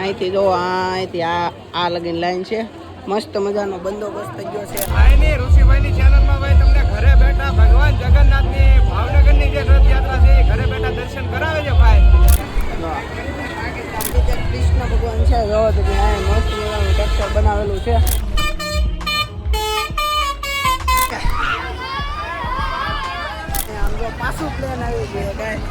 અહીંથી જો અહીંથી આ આ લગીન લાઈન છે. મસ્ત મજાનો બંદોબસ્ત થઈ ગયો છે. ભાઈની ઋષિભાઈની ચેનલમાં ભાઈ તમને ઘરે બેઠા ભગવાન જગન્નાથની ભાવનગરની જે રથયાત્રા છે એ ઘરે બેઠા દર્શન કરાવે છે ભાઈ? કૃષ્ણ ભગવાન છે. જો મસ્ત મજાનું ટેક્સચર બનાવેલું છે. આમ જો પાછું પ્લેન આવી ગયું કાંઈ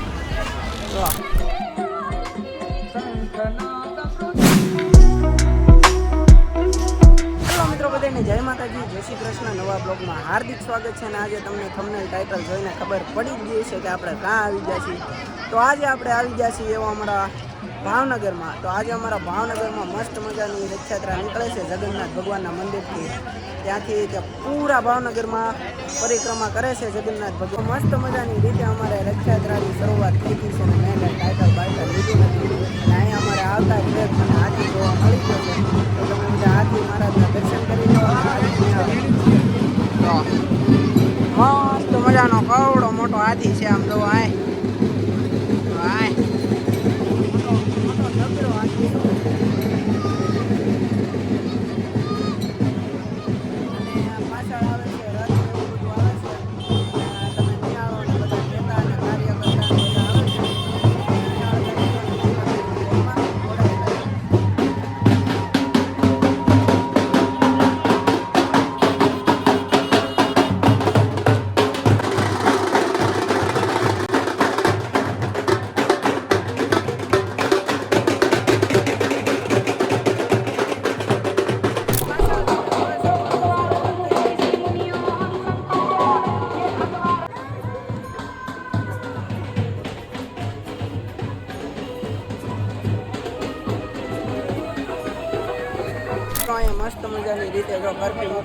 બધાને જય માતાજી, જય શ્રી કૃષ્ણ. નવા બ્લોગમાં હાર્દિક સ્વાગત છે અને આજે તમને થંબનેલ ટાઇટલ જોઈને ખબર પડી જ ગઈ છે કે આપણે ક્યાં આવી ગયા છીએ. તો આજે આપણે આવી ગયા છીએ એવા અમારા ભાવનગરમાં. તો આજે અમારા ભાવનગરમાં મસ્ત મજાની રથયાત્રા નીકળે છે જગન્નાથ ભગવાનના મંદિરથી. ત્યાંથી તે પૂરા ભાવનગરમાં પરિક્રમા કરે છે જગન્નાથ ભગવાન. મસ્ત મજાની રીતે અમારે રથયાત્રાની શરૂઆત થઈ ગઈ છે અને મેં ટાઇટલ બાઇટલ લીધું નથી. અને અહીંયા અમારે આવતા જ મને હાથી જોવા મળી ગયો છે. તમે મહારાજના દર્શન કરી લો.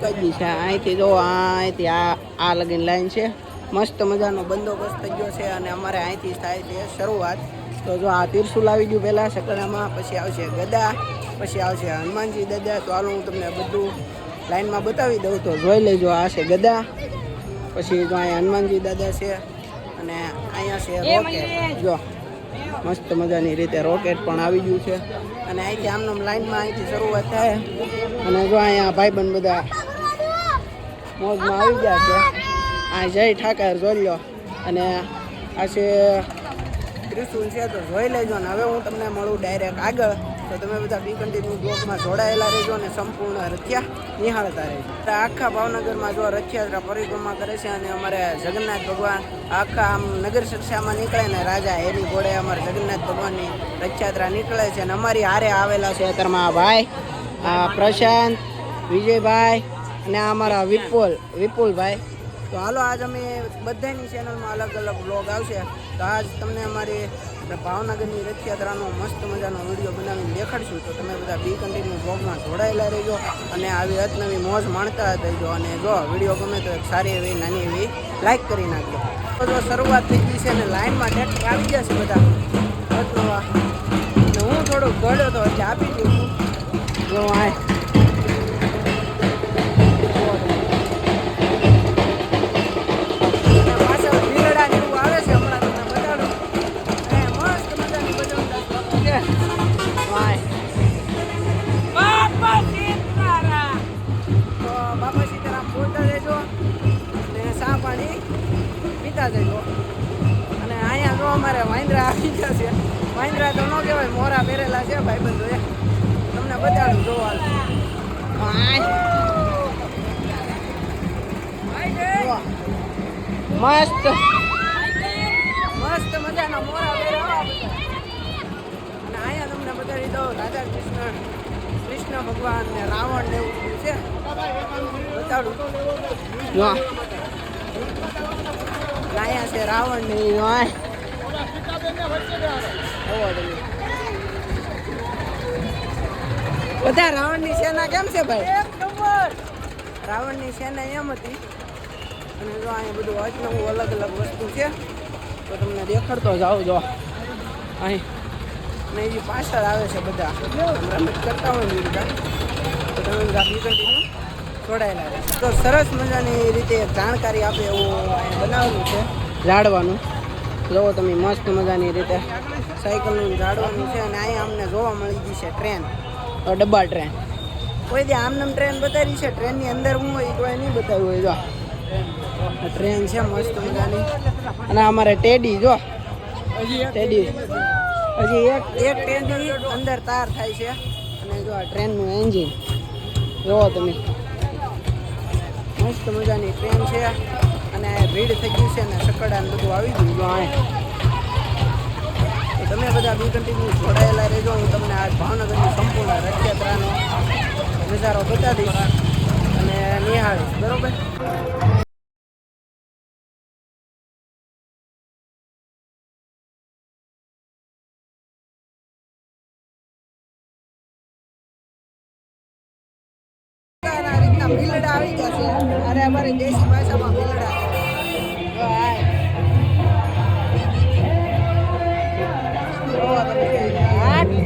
બરફી છે. અહીંથી જો અહીંથી આ આ લગીન લાઈન છે. મસ્ત મજાનો બંદોબસ્ત થઈ ગયો છે અને અમારે અહીંથી થાય છે શરૂઆત. તો જો આ તીરસુલ આવી ગયું પહેલાં સકડામાં પછી આવશે ગદા પછી આવશે હનુમાનજી દાદા. તો હાલો હું તમને બધું લાઈનમાં બતાવી દઉં. તો જોઈ લેજો આ છે ગદા પછી જો અહીંયા હનુમાનજી દાદા છે અને અહીંયા છે રોકેટ. જો મસ્ત મજાની રીતે રોકેટ પણ આવી ગયું છે. અને અહીંથી આમનામ લાઈનમાં અહીંથી શરૂઆત થાય. અને જો અહીંયા ભાઈબંધ બધા મોજમાં આવી ગયા છે. આ જય ઠાકર, જોઈ લો અને આ છે ત્રિશુલ છે તો જોઈ લેજો ને. હવે હું તમને મળું ડાયરેક્ટ આગળ. તો તમે બધા બી કન્ટિન્યુ બ્લોકમાં જોડાયેલા રહેજો અને સંપૂર્ણ રથિયા નિહાળતા રહેજો. આખા ભાવનગરમાં જો રથયાત્રા પરિક્રમા કરે છે અને અમારે જગન્નાથ ભગવાન આખા આમ નગર શિક્ષામાં નીકળે ને રાજા એની ઘોડે અમારે જગન્નાથ ભગવાનની રથયાત્રા નીકળે છે અને અમારી હારે આવેલા છે અત્યારમાં ભાઈ પ્રશાંત, વિજયભાઈ અને આ અમારા વિપુલ, વિપુલભાઈ. તો હાલો, આજ અમે બધાની ચેનલમાં અલગ અલગ બ્લોગ આવશે. તો આજ તમને અમારી ભાવનગરની રથયાત્રાનો મસ્ત મજાનો વીડિયો બનાવીને દેખાડશું. તો તમે બધા બી કન્ટિન્યુ બ્લોગમાં જોડાયેલા રહેજો અને આવી અતનવી મોજ માણતા રહેજો. અને જો વીડિયો ગમે તો એક સારી એવી, નાની એવી લાઈક કરી નાખજો. તો શરૂઆત થઈ ગઈ છે અને લાઈનમાં ટ્રેક્ટર આવી ગયા છે બધા. અતનવા. હું થોડુંક ગળ્યો તો એટલે આપી દઉં છું જો આ જજો અને અહીંયા જો અમારે વાંદરા આવી ગયા છે. વાંદરા તો ન કહેવાય મોરા પહેરેલા છે ભાઈબંધોએ તમને બતાડું જોવા મસ્ત. મસ્ત મજાના મોરા પહેરેલા અને અહીંયા તમને દઉં રાધા કૃષ્ણ કૃષ્ણ ભગવાન ને રાવણ ને એવું છે. બતાડું. અહીંયા છે રાવણ ને તમે. બધા રાવણની સેના કેમ છે ભાઈ? રાવણની સેના એમ હતી. અને જો અહીંયા બધું અજનવું અલગ અલગ વસ્તુ છે તો તમને દેખાડતો જાઉં જો. અહીં. ને એ પાછળ આવે છે બધા. રમત કરતા હોય ને તો તમે કન્ટિન્યુ જોડાયેલા તો સરસ મજાની રીતે જાણકારી આપે એવું બનાવેલું છે ઝાડવાનું. જોવો તમે મસ્ત મજાની રીતે સાયકલનું ઝાડવાનું છે અને અહીંયા અમને જોવા મળી ગઈ છે ટ્રેન. ડબ્બા ટ્રેન. કોઈ જે આમનામ ટ્રેન બતાવી છે? ટ્રેનની અંદર હું હોય કોઈ નહીં બતાવ્યું હોય, જો. ટ્રેન છે મસ્ત મજાની. અને અમારે ટેડી, જો. ટેડી. હજી એક એક ટેડી અંદર તાર થાય છે. અને જો આ ટ્રેનનું એન્જિન. જોવો તમે. મસ્ત મજાની ટ્રેન છે. અને ભીડ થઈ ગઈ છે અને સકડા ને બધું આવી ગયું તો તમે બધા બી કન્ટિન્યુ જોડાયેલા રહેજો. હું તમને આ ભાવનગરની સંપૂર્ણ રથયાત્રાનો નજારો બતાવીશ. અને નિહાળીશ. બરોબર? રીતના ભીલડા આવી ગયા છે અરે અમારે દેશી ભાષામાં ભીલડા જો આય. તમે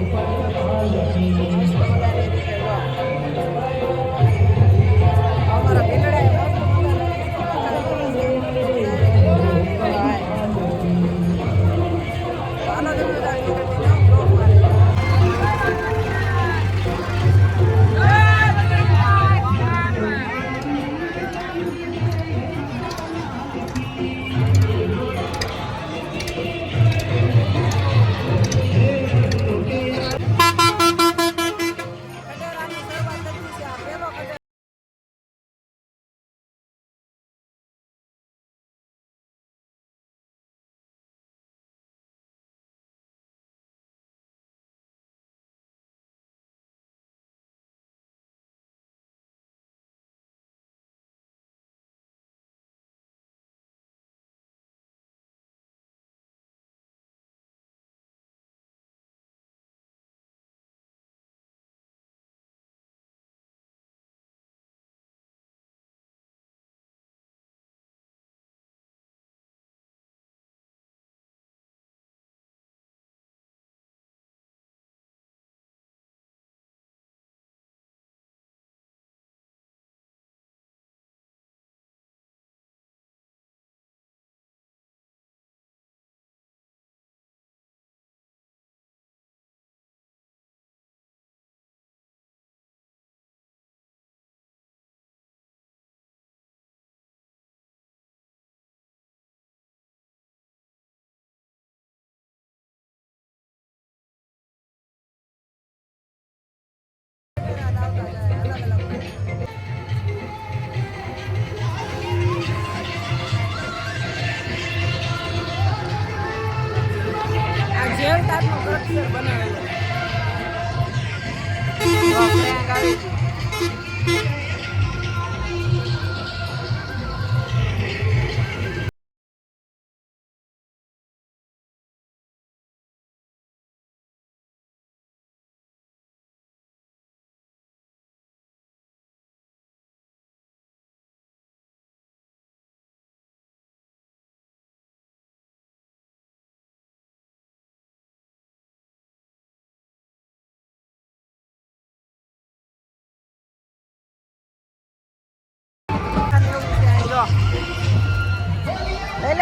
જેલ ટાઈપનો સ્ટ્રક્ચર બનાવેલો.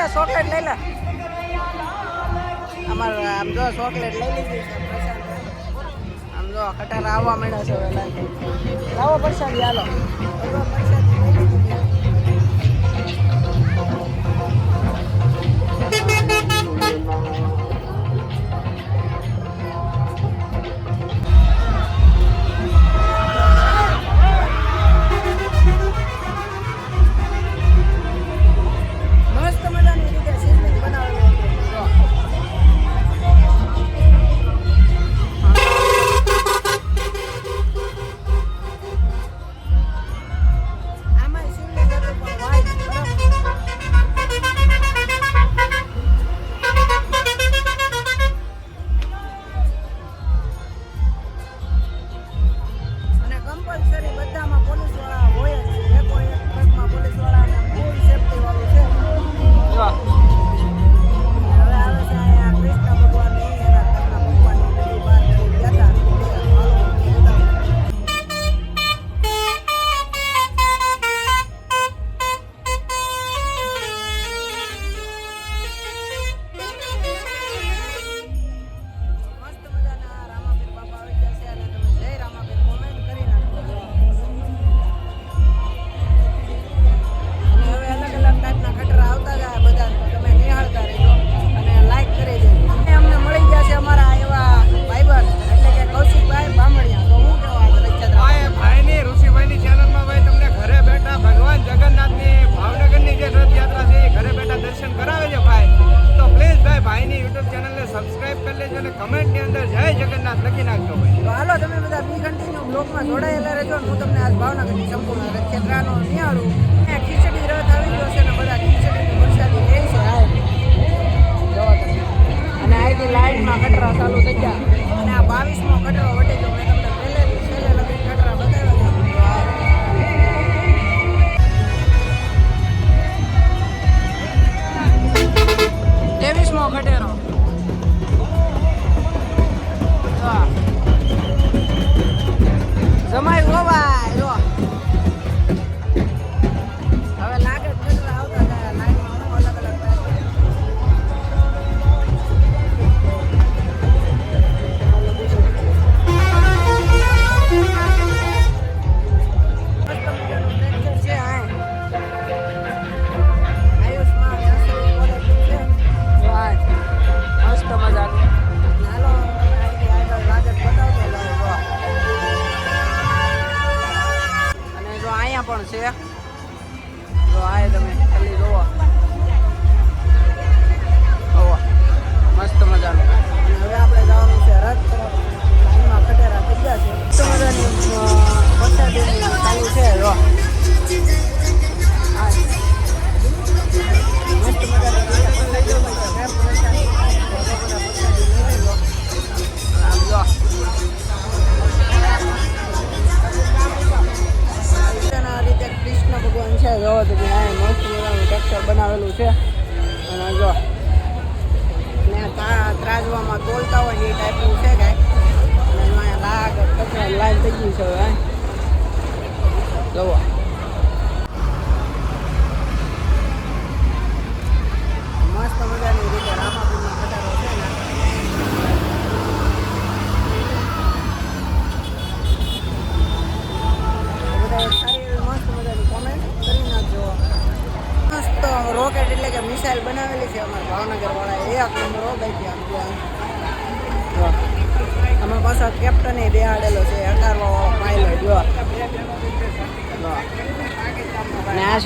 લે ચોકલેટ લઈ લે. અમાર આમ જો ચોકલેટ લઈ લીધી આમ જો કટાર આવવા માંડ્યા છે લાવો પ્રસાદી હાલો. પ્રસાદી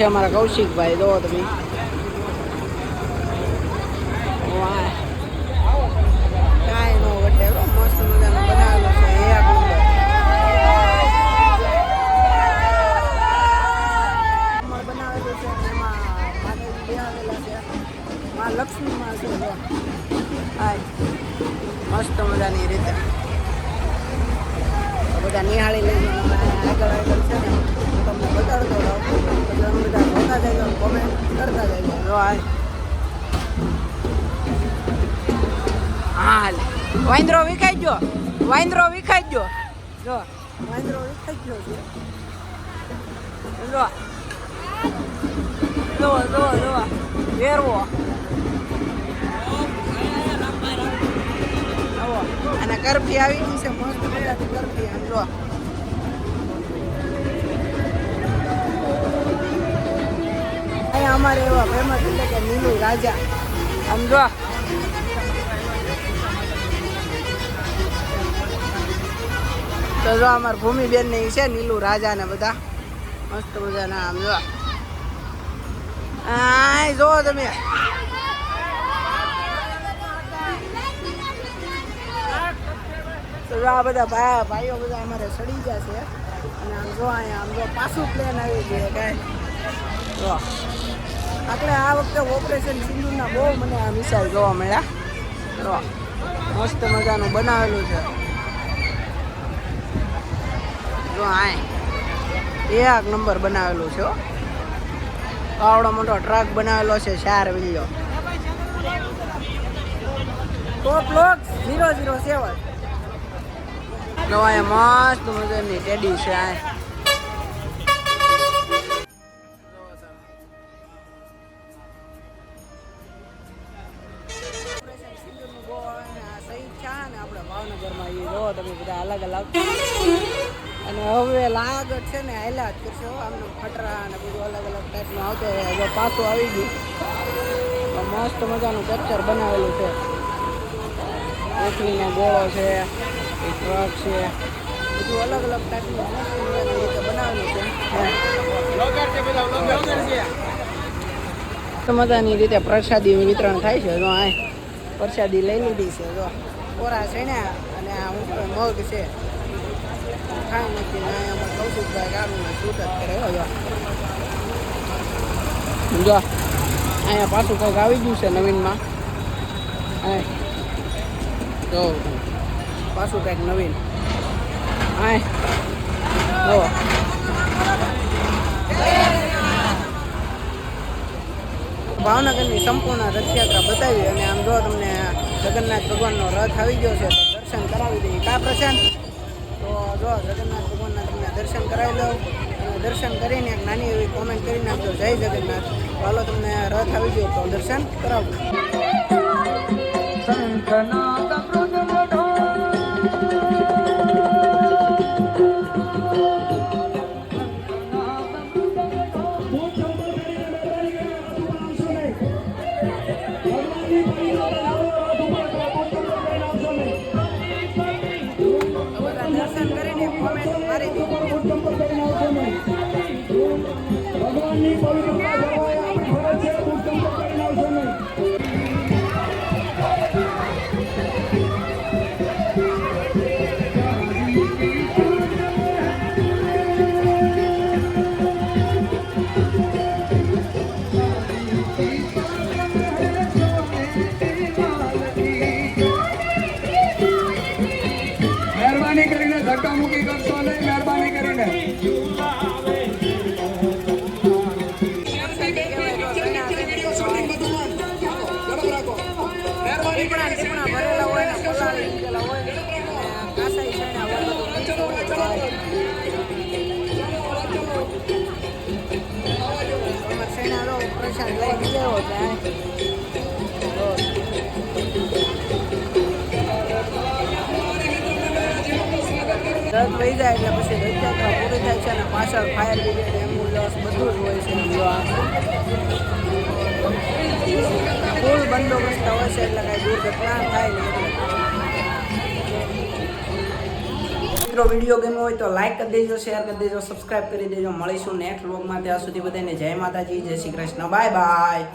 છે અમારા કૌશિકભાઈ દો તમે. જો વેરવો અને કરફી આવી ગઈ છે મસ્ત મજાની કરફી આમ જો અહીંયા અમારે એવા ફેમસ એટલે કે નીલુ રાજા આમ જો તો જો અમાર ભૂમિબેન ને છે નીલુ રાજા ને બધા મસ્ત મજાના આમ જો આય જો તમે તો આ બધા ભાઈ ભાઈઓ બધા અમારે સડી ગયા છે. અને આમ જો અહીંયા આમ જો પાછું પ્લેન આવી ગયું કાંઈ. જો. આપણે આ વખતે ઓપરેશન સિંધુના બહુ મને આ મિસાઇલ જોવા મળ્યા. જો. મસ્ત મજાનું બનાવેલું છે. જો આય. એક નંબર બનાવેલું છે હો. આવડો મોટો ટ્રક બનાવેલો છે, ચાર વિલ્લો ટોપ લોક ઝીરો ઝીરો સેવન મસ્ત મજાની ટેડી છે, આ. છે ને હાલ્યા જ કરશે આમને ખટરા અને બધું અલગ અલગ ટાઈપનું આવતો હવે પાછું આવી ગયું. મસ્ત મજાનું કેપ્ચર બનાવેલું છે. કોથળીનો ગોળો છે, એ ટ્રક છે. બધું અલગ અલગ ટાઈપનું મસ્ત રીતે બનાવેલું છે. મજાની રીતે પ્રસાદી વિતરણ થાય છે. જો આ પ્રસાદી લઈ લીધી છે. જો કોરા છે ને અને આ મગ છે. કાંઈ નથી ને અહીંયા કૌશિકભાઈ ગામમાં શૂટ જ કરે હો જો અહીંયા પાછું કંઈક આવી ગયું છે નવીનમાં જો, પાછું કંઈક નવીન. આય, જો ભાવનગરની સંપૂર્ણ રથયાત્રા બતાવી અને આમ જો તમને જગન્નાથ ભગવાનનો રથ આવી ગયો છે, તો દર્શન કરાવી દઈએ. કા પ્રશાંત? જો જગન્નાથ ભગવાનના તમને દર્શન કરાવી દઉં અને દર્શન કરીને એક નાની એવી કોમેન્ટ કરી નાખજો. જય જગન્નાથ. હાલો તમને રથ આવી ગયો તો દર્શન કરાવું. મહેરબાની કરીને. રથ વહી જાય એટલે પછી રથયાત્રા પૂરી થાય છે અને પાછળ ફાયર બ્રિગેડ એમ્બ્યુલન્સ બધું જ હોય છે. જો ફૂલ બંદોબસ્ત હોય છે એટલે કાંઈ દુર્ઘટના થાય નહીં મિત્રો વીડિયો ગમ્યો હોય તો લાઇક કરી દેજો શેર કરી દેજો સબસ્ક્રાઇબ કરી દેજો. મળીશું નેક્સ્ટ વ્લોગમાં ત્યાં સુધી બધાને જય માતાજી, જય શ્રી કૃષ્ણ. Bye bye